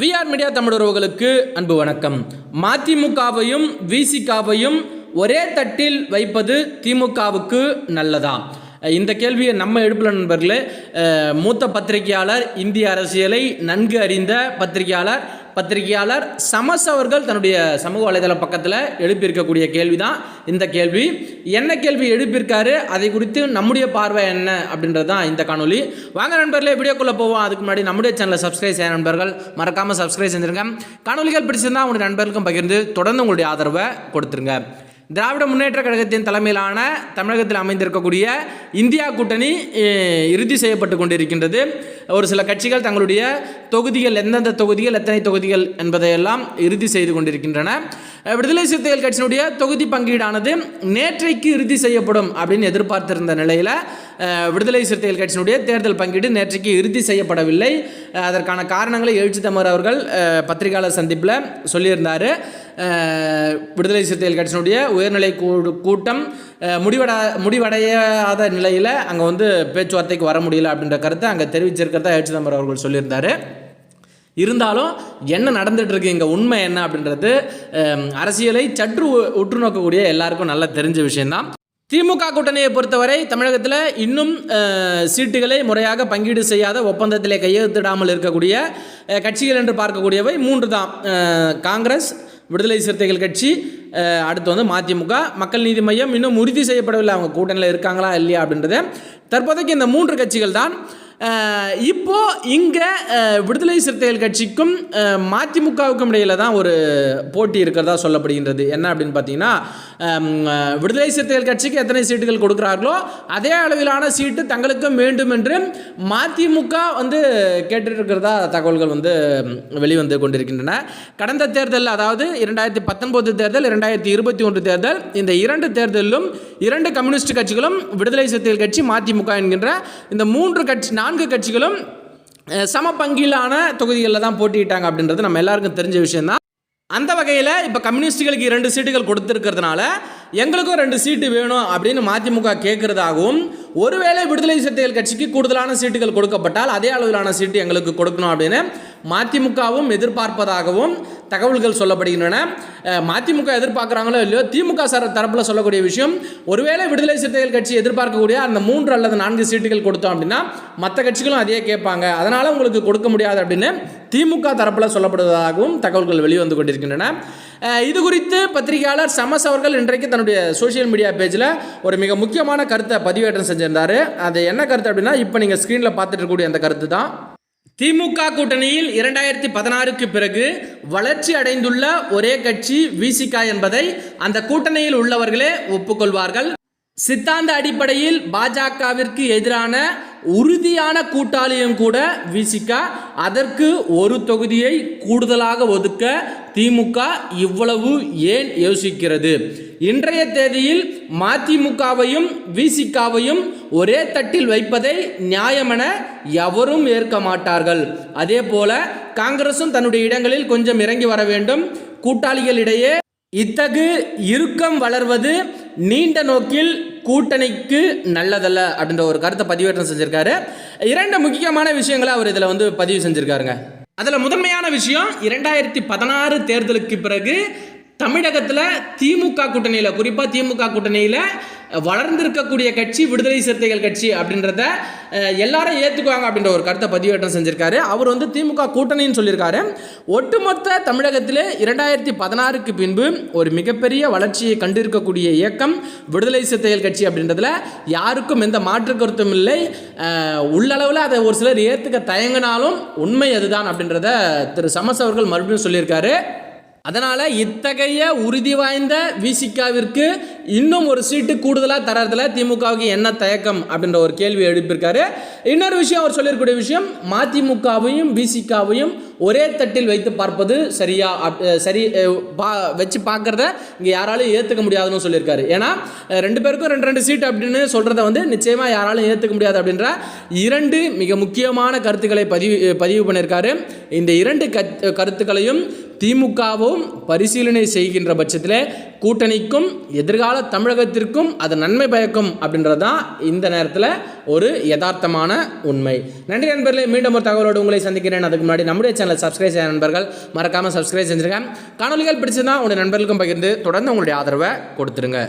VR media Tamil உறவுகளுக்கு அன்பு வணக்கம். மதிமுகவையும் விசிகாவையும் ஒரே தட்டில் வைப்பது திமுகவுக்கு நல்லதா? இந்த கேள்வியை நம்ம எழுப்பல நண்பர்களே மூத்த பத்திரிகையாளர் இந்திய அரசியலை நன்கு அறிந்த பத்திரிகையாளர் பத்திரிகையாளர் சமஸ் அவர்கள் தன்னுடைய சமூக வலைதள பக்கத்தில் எழுப்பியிருக்கக்கூடிய கேள்வி தான் இந்த கேள்வி என்ன கேள்வி எழுப்பியிருக்காரு? அதை குறித்து நம்முடைய பார்வை என்ன அப்படின்றது தான் இந்த காணொலி வாங்க நண்பர்களே வீடியோக்குள்ளே போவோம். அதுக்கு முன்னாடி நம்முடைய சேனலை சப்ஸ்கிரைப் செய்ய நண்பர்கள் மறக்காமல் சப்ஸ்கிரைப் செஞ்சுருங்க. காணொலிகள் பிடிச்சிருந்தா உங்களுடைய நண்பர்களுக்கும் பகிர்ந்து தொடர்ந்து உங்களுடைய ஆதரவை கொடுத்துருங்க. திராவிட முன்னேற்ற கழகத்தின் தலைமையிலான தமிழகத்தில் அமைந்திருக்கக்கூடிய இந்தியா கூட்டணி இறுதி செய்யப்பட்டு கொண்டிருக்கின்றது. ஒரு சில கட்சிகள் தங்களுடைய தொகுதிகள் எந்தெந்த தொகுதிகள் எத்தனை தொகுதிகள் என்பதையெல்லாம் இறுதி செய்து கொண்டிருக்கின்றன. விடுதலை சிறுத்தைகள் கட்சியினுடைய தொகுதி பங்கீடானது நேற்றைக்கு இறுதி செய்யப்படும் அப்படின்னு எதிர்பார்த்திருந்த நிலையில் விடுதலை சிறுத்தைகள் கட்சியினுடைய தேர்தல் பங்கீடு நேற்றைக்கு இறுதி செய்யப்படவில்லை. அதற்கான காரணங்களை எழுச்சி தமிழர் அவர்கள் பத்திரிகையாளர் சந்திப்பில் சொல்லியிருந்தார். விடுதலை சிறுத்தைகள் கட்சியினுடைய உயர்நிலை கூ- கூட்டம் முடிவடா முடிவடையாத நிலையில் அங்கே வந்து பேச்சுவார்த்தைக்கு வர முடியல அப்படின்ற கருத்தை அங்கே தெரிவிச்சிருக்கிறதா எழுச்சி தமிழர் அவர்கள் சொல்லியிருந்தார். இருந்தாலும் என்ன நடந்துகிட்ருக்கு இங்கே உண்மை என்ன அப்படின்றது அரசியலை சற்று உற்று நோக்கக்கூடிய எல்லாருக்கும் நல்லா தெரிஞ்ச விஷயந்தான் திமுக கூட்டணியை பொறுத்தவரை தமிழகத்தில் இன்னும் சீட்டுகளை முறையாக பங்கீடு செய்யாத ஒப்பந்தத்திலே கையெழுத்திடாமல் இருக்கக்கூடிய கட்சிகள் என்று பார்க்கக்கூடியவை மூன்று தான். காங்கிரஸ் விடுதலை சிறுத்தைகள் கட்சி அடுத்து வந்து மதிமுக. மக்கள் நீதி மையம் இன்னும் உறுதி செய்யப்படவில்லை. அவங்க கூட்டணியில் இருக்காங்களா இல்லையா அப்படின்றது. தற்போதைக்கு இந்த மூன்று கட்சிகள் தான். இப்போது இப்போ இங்கே விடுதலை சிறுத்தைகள் கட்சிக்கும் மதிமுகவுக்கும் இடையில தான் ஒரு போட்டி இருக்கிறதா சொல்லப்படுகின்றது. என்ன அப்படின்னு பார்த்தீங்கன்னா விடுதலை சிறுத்தைகள் கட்சிக்கு எத்தனை சீட்டுகள் கொடுக்குறார்களோ அதே அளவிலான சீட்டு தங்களுக்கும் வேண்டும் என்று மதிமுக வந்து கேட்டுருக்கிறதா இருக்கிறதா தகவல்கள் வந்து வெளிவந்து கொண்டிருக்கின்றன. கடந்த தேர்தல் அதாவது இரண்டாயிரத்தி பத்தொன்பது தேர்தல் இரண்டாயிரத்தி இருபத்தி ஒன்று தேர்தல் இந்த இரண்டு தேர்தலிலும் இரண்டு கம்யூனிஸ்ட் கட்சிகளும் விடுதலை சிறுத்தைகள் கட்சி மதிமுக என்கின்ற இந்த மூன்று கட்சி நான்கு கட்சிகளும் சம பங்கிலான தொகுதிகளில் தான் போட்டியிட்டாங்க அப்படின்றது நம்ம எல்லாருக்கும் தெரிஞ்ச விஷயம்தான். அந்த வகையில் இப்போ கம்யூனிஸ்டுகளுக்கு இரண்டு சீட்டுகள் கொடுத்துருக்கிறதுனால எங்களுக்கும் ரெண்டு சீட்டு வேணும் அப்படின்னு மதிமுக கேட்குறதாகவும் ஒருவேளை விடுதலை சிறுத்தைகள் கட்சிக்கு கூடுதலான சீட்டுகள் கொடுக்கப்பட்டால் அதே அளவிலான சீட்டு எங்களுக்கு கொடுக்கணும் அப்படின்னு மதிமுகவும் எதிர்பார்ப்பதாகவும் தகவல்கள் சொல்லப்படுகின்றன. மதிமுக எதிர்பார்க்குறாங்களோ இல்லையோ திமுக சார் தரப்பில் சொல்லக்கூடிய விஷயம் ஒருவேளை விடுதலை சிறுத்தைகள் கட்சி எதிர்பார்க்கக்கூடிய அந்த மூன்று அல்லது நான்கு சீட்டுகள் கொடுத்தோம் அப்படின்னா மற்ற கட்சிகளும் அதையே கேட்பாங்க. அதனால் உங்களுக்கு கொடுக்க முடியாது அப்படின்னு திமுக தரப்பில் சொல்லப்படுவதாகவும் தகவல்கள் வெளிவந்து கொண்டிருக்கின்றன. இது குறித்து பத்திரிகையாளர் சமஸ் அவர்கள் இன்றைக்கு தன்னுடைய சோஷியல் மீடியா பேஜில் ஒரு மிக முக்கியமான கருத்தை பதிவேற்றம் செஞ்சிருந்தார். அது என்ன கருத்து அப்படின்னா இப்போ நீங்கள் ஸ்க்ரீனில் பார்த்துட்டு இருக்கக்கூடிய அந்த கருத்து தான் திமுக கூட்டணியில் இரண்டாயிரத்தி பதினாறுக்கு பிறகு வளர்ச்சி அடைந்துள்ள ஒரே கட்சி விசிகா என்பதை அந்த கூட்டணியில் உள்ளவர்களே ஒப்புக்கொள்வார்கள். சித்தாந்த அடிப்படையில் பாஜகவிற்கு எதிரான உறுதியான கூட்டாளியும் கூட விசிகா அதற்கு ஒரு தொகுதியை கூடுதலாக ஒதுக்க திமுக இவ்வளவு ஏன் யோசிக்கிறது? இன்றைய தேதியில் மதிமுகவையும் விசிகாவையும் ஒரே தட்டில் வைப்பதை நியாயமென எவரும் ஏற்க மாட்டார்கள். அதே போல காங்கிரசும் தன்னுடைய இடங்களில் கொஞ்சம் இறங்கி வர வேண்டும். கூட்டாளிகளிடையே இத்தகு இறுக்கம் வளர்வது நீண்ட நோக்கில் கூட்டணிக்கு நல்லதல்ல அப்படின்ற ஒரு கருத்தை பதிவேற்றம் செஞ்சிருக்காரு. இரண்டு முக்கியமான விஷயங்களை அவர் இதில் வந்து பதிவு செஞ்சிருக்காருங்க. அதில் முதன்மையான விஷயம் இரண்டாயிரத்தி பதினாறு தேர்தலுக்கு பிறகு தமிழகத்தில் திமுக கூட்டணியில் குறிப்பாக திமுக கூட்டணியில் வளர்ந்திருக்கக்கூடிய கட்சி விடுதலை சிறுத்தைகள் கட்சி அப்படின்றத எல்லாரும் ஏற்றுக்குவாங்க அப்படின்ற ஒரு கருத்தை பதிவேற்றம் செஞ்சிருக்காரு. அவர் வந்து திமுக கூட்டணின்னு சொல்லியிருக்காரு. ஒட்டுமொத்த தமிழகத்தில் இரண்டாயிரத்தி பதினாறுக்கு பின்பு ஒரு மிகப்பெரிய வளர்ச்சியை கண்டிருக்கக்கூடிய இயக்கம் விடுதலை சிறுத்தைகள் கட்சி அப்படின்றதுல யாருக்கும் எந்த மாற்று கருத்தும் இல்லை. உள்ளளவில் அதை ஒரு சிலர் ஏற்றுக்க தயங்கினாலும் உண்மை அதுதான் அப்படின்றத திரு சமஸ் அவர்கள் மறுபடியும் சொல்லியிருக்காரு. அதனால் இத்தகைய உறுதி வாய்ந்த விசிகாவிற்கு இன்னும் ஒரு சீட்டு கூடுதலாக தரதுல திமுகவுக்கு என்ன தயக்கம் அப்படின்ற ஒரு கேள்வி எழுப்பியிருக்காரு. இன்னொரு விஷயம் அவர் சொல்லியிருக்கக்கூடிய விஷயம் மதிமுகவையும் விசிகாவையும் ஒரே தட்டில் வைத்து பார்ப்பது சரியா அப்- சரி பா வச்சு பார்க்குறத இங்கே யாராலும் ஏற்றுக்க முடியாதுன்னு சொல்லியிருக்காரு. ஏன்னா ரெண்டு பேருக்கும் ரெண்டு ரெண்டு சீட் அப்படின்னு சொல்கிறத வந்து நிச்சயமாக யாராலும் ஏற்றுக்க முடியாது அப்படின்ற இரண்டு மிக முக்கியமான கருத்துக்களை பதிவு பதிவு பண்ணியிருக்காரு. இந்த இரண்டு கத் கருத்துக்களையும் திமுகவும் பரிசீலனை செய்கின்ற பட்சத்தில் கூட்டணிக்கும் எதிர்கால தமிழகத்திற்கும் அது நன்மை பயக்கும் அப்படின்றது தான் இந்த நேரத்தில் ஒரு யதார்த்தமான உண்மை. நன்றி நண்பர்களே மீண்டும் ஒரு தகவலோடு உங்களை சந்திக்கிறேன். அதுக்கு முன்னாடி நம்முடைய சேனலை சப்ஸ்கிரைப் செய்ய நண்பர்கள் மறக்காமல் சப்ஸ்கிரைப் செஞ்சுருக்கேன் காணொலிகள் பிடிச்சதுன்னா உங்களுடைய நண்பர்களுக்கும் பகிர்ந்து தொடர்ந்து உங்களுடைய ஆதரவை கொடுத்துருங்க.